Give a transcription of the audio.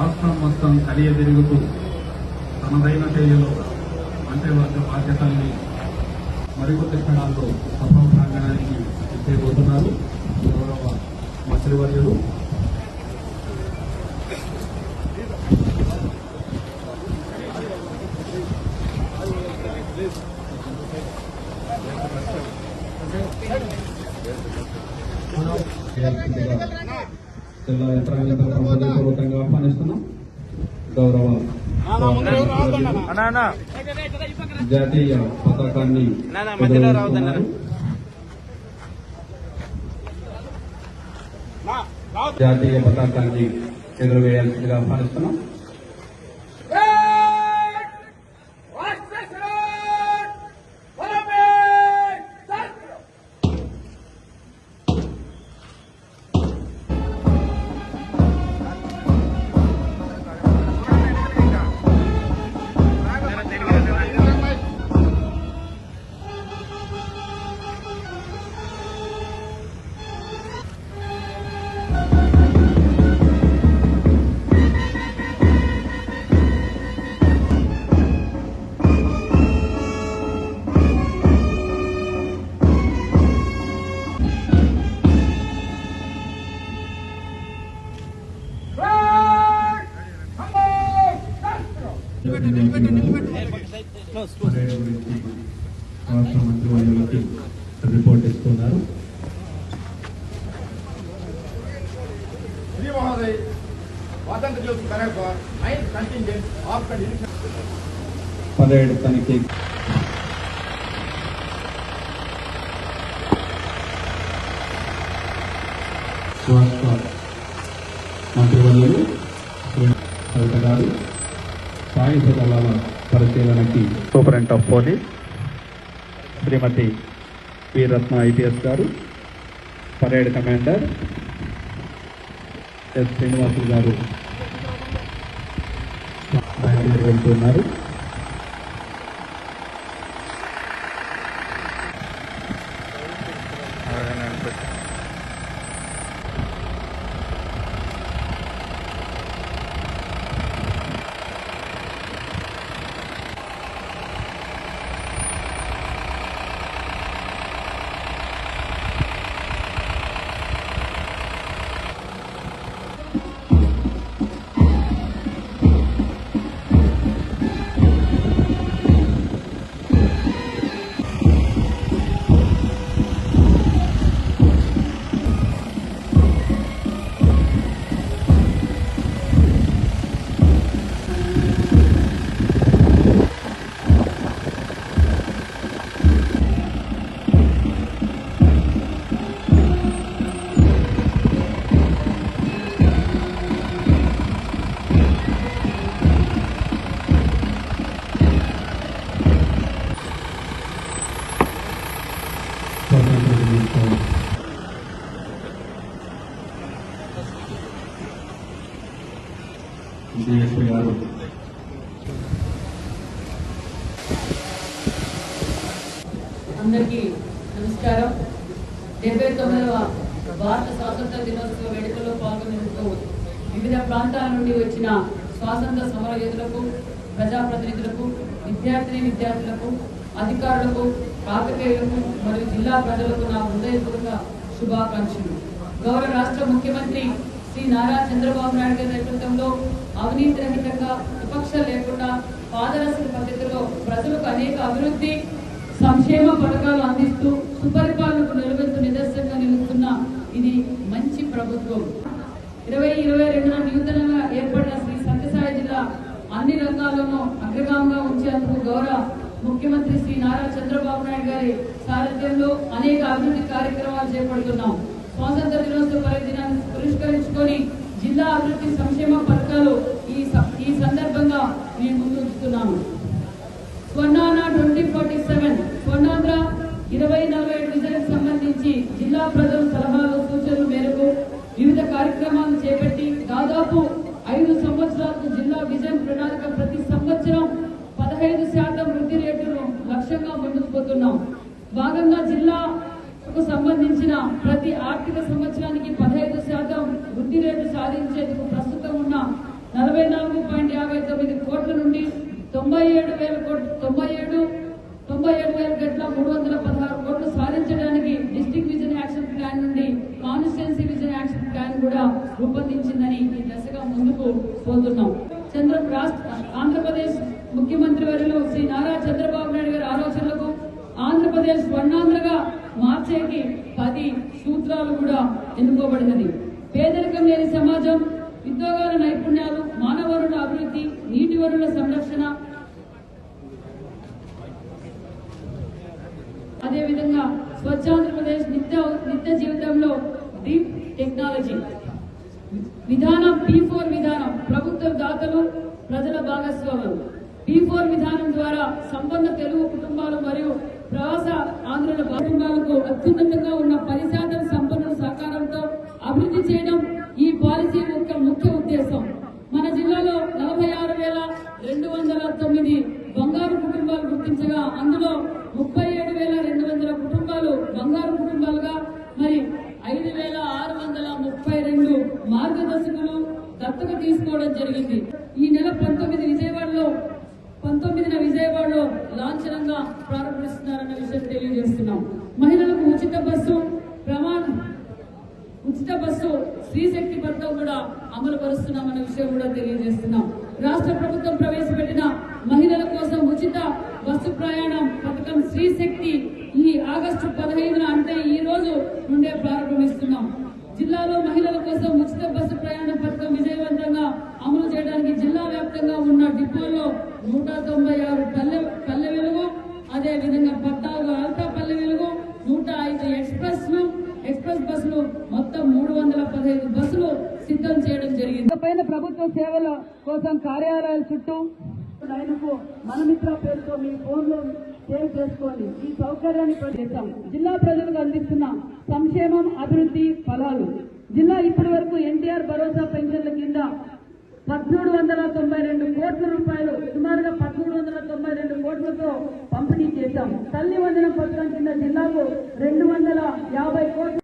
రాష్ట్రం మొత్తం కలియ తిరుగుతూ తనదైన శైలిలో మంత్రివర్గ బాధ్యతల్ని మరికొద్ది క్షణాల్లో సభా ప్రాంగణానికి ఇచ్చేయబోతున్నారు గౌరవ మంత్రివర్యులు. జిల్లా యంత్రాంగంతో హృదయపూర్వకంగా ఆహ్వానిస్తున్నాం. గౌరవ అన్నా అన్నా జాతీయ పతాకాన్ని. జాతీయ పతాకాన్ని ఎగురవేయాల్సిందిగా ఆహ్వానిస్తున్నాం. రాష్ట్ర మంత్రి వర్యులకు రిపోర్ట్ ఇస్తున్నారు పదిహేడు తనిఖీ. రాష్ట్ర మంత్రివర్యులు గారు సాయుధ దళాల పరిశీలనకి superintendent of police Shrimati Veeratna IPS garu parade commander S Srinivasulu garu. వెళ్తున్నారు డిఎస్పీ గారు. అందరికీ నమస్కారం. డెబ్బై తొమ్మిదవ భారత స్వాతంత్ర దినోత్సవ వేడుకల్లో పాల్గొనేందుకు వివిధ ప్రాంతాల నుండి వచ్చిన స్వాతంత్ర సమరయోధులకు ప్రజాప్రతినిధులకు విద్యార్థిని విద్యార్థులకు అధికారులకు పాత్రికేయులకు మరియు జిల్లా ప్రజలకు నా హృదయపూర్వక శుభాకాంక్షలు. గౌరవ రాష్ట్ర ముఖ్యమంత్రి శ్రీ నారా చంద్రబాబు నాయుడు గారి నేతృత్వంలో అవినీతి రహితంగా విపక్ష లేకుండా పాదరసన పద్ధతిలో ప్రజలకు అనేక అభివృద్ధి సంక్షేమ పథకాలు అందిస్తూ సుపరిపాలనకు నిలబెడుతూ నిదర్శనంగా నిలుస్తున్న ఇది మంచి ప్రభుత్వం. ఇరవై ఇరవై రెండున నూతనంగా ఏర్పడిన శ్రీ సత్యసాయి జిల్లా అన్ని రంగాల్లోనూ అగ్రగామంగా ఉంచేందుకు గౌరవ ముఖ్యమంత్రి శ్రీ నారా చంద్రబాబు నాయుడు గారి సారథ్యంలో అనేక అభివృద్ధి కార్యక్రమాలు చేపడుతున్నాం. స్వాతంత్ర దినోత్సవ పర్వదినాన్ని పురస్కరించుకొని జిల్లా అభివృద్ధి సంక్షేమ పథకాలు ఈ స- ఈ సందర్భంగా నేను ముందుంచుతున్నాను. స్వర్ణాన ట్వంటీ ఫార్టీ సెవెన్ స్వర్ణాంధ్ర ఇరవై నలభై ఏడు విజయం సంబంధించి జిల్లా ప్రజల సలహాలు సూచనల మేరకు వివిధ కార్యక్రమాలు చేపట్టి దాదాపు ఐదు సంవత్సరాలకు జిల్లా విజయం ప్రణాళిక ప్రతి సంవత్సరం పదహైదు శాతం వృద్ధి రేటును లక్ష్యంగా ముందుకు పోతున్నాం. భాగంగా జిల్లా సంబంధించిన ప్రతి ఆర్థిక సంవత్సరానికి పదహైదు శాతం వృద్ధి రేటు సాధించేందుకు ప్రస్తుతం ఉన్న నలభై నాలుగు పాయింట్ యాభై తొమ్మిది కోట్ల నుండి తొంభై ఏడు వేల కోట్లు తొంభై ఏడు తొంభై ఏడు వేల గట్ల మూడు వందల పదహారు కోట్లు సాధించడానికి డిస్టిక్ విజన్ యాక్షన్ ప్లాన్ నుండి కాన్స్టిట్యున్సీ విజన్ యాక్షన్ ప్లాన్ కూడా రూపొందించిందని ఈ దశగా ముందుకు పోతున్నాం. చంద్ర రాష్ట్ర ఆంధ్రప్రదేశ్ ముఖ్యమంత్రి వర్యులు శ్రీ నారా చంద్ర ఆంధ్రప్రదేశ్ వర్ణాంధ్రగా మార్చేకి పది సూత్రాలు కూడా ఎన్నుకోబడినది. పేదరికం లేని సమాజం ఉద్యోగాల నైపుణ్యాలు మానవ వనరుల అభివృద్ధి నీటి వనరుల సంరక్షణ. అదేవిధంగా స్వచ్ఛాంధ్రప్రదేశ్ నిత్య నిత్య జీవితంలో డీప్ టెక్నాలజీ. విధానం పీ ఫోర్ విధానం ప్రభుత్వ దాతలు ప్రజల భాగస్వాములు. పీ ఫోర్ విధానం ద్వారా సంపన్న తెలుగు కుటుంబాలు మరియు ప్రవాస ఆంధ్రుల కుటుంబాలకు అత్యున్నతంగా ఉన్న పది శాతం సంపన్నుల సహకారంతో అభివృద్ధి చేయడం ఈ పాలసీ యొక్క ముఖ్య ఉద్దేశం. మన జిల్లాలో నలభై ఆరు వేల రెండు వందల తొమ్మిది బంగారు కుటుంబాలు గుర్తించగా అందులో ముప్పై ఏడు వేల రెండు వందల కుటుంబాలు బంగారు కుటుంబాలుగా మరి ఐదు వేల ఆరు వందల ముప్పై రెండు మార్గదర్శకులు దత్తత తీసుకోవడం జరిగింది. ఈ నెల పంతొమ్మిది పంతొమ్మిదిన విజయవాడలో లాంఛనంగా ప్రారంభిస్తున్నారన్న విషయం తెలియజేస్తున్నాం. మహిళలకు ఉచిత బస్సు ప్రమాణ ఉచిత బస్సు శ్రీశక్తి పథకం కూడా అమలు పరుస్తున్నామన్న విషయం కూడా తెలియజేస్తున్నాం. రాష్ట్ర ప్రభుత్వం ప్రవేశపెట్టిన మహిళల కోసం ఉచిత బస్సు ప్రయాణం పథకం శ్రీశక్తి ఈ ఆగస్టు పదహైదున అంటే ఈ రోజు నుండే ప్రారంభిస్తున్నాం. జిల్లాలో మహిళల కోసం ఉచిత బస్సు ప్రయాణం పైన ప్రభుత్వ సేవల కోసం కార్యాలయాల చుట్టూ లైన్కు మనమిత్ర పేరుతో మీ ఫోన్లో సేవ్ చేసుకోండి. ఈ సౌకర్యాన్ని చేస్తాం జిల్లా ప్రజలకు అందిస్తున్న సంక్షేమం అభివృద్ధి ఫలాలు. జిల్లా ఇప్పటి వరకు ఎన్టీఆర్ భరోసా పెన్షన్ల కింద పదమూడు వందల తొంభై రెండు కోట్ల రూపాయలు సుమారుగా పదమూడు వందల తొంభై రెండు కోట్లతో పంపిణీ చేశాం. తల్లి వందన పథకం కింద జిల్లాకు రెండు వందల యాభై కోట్లు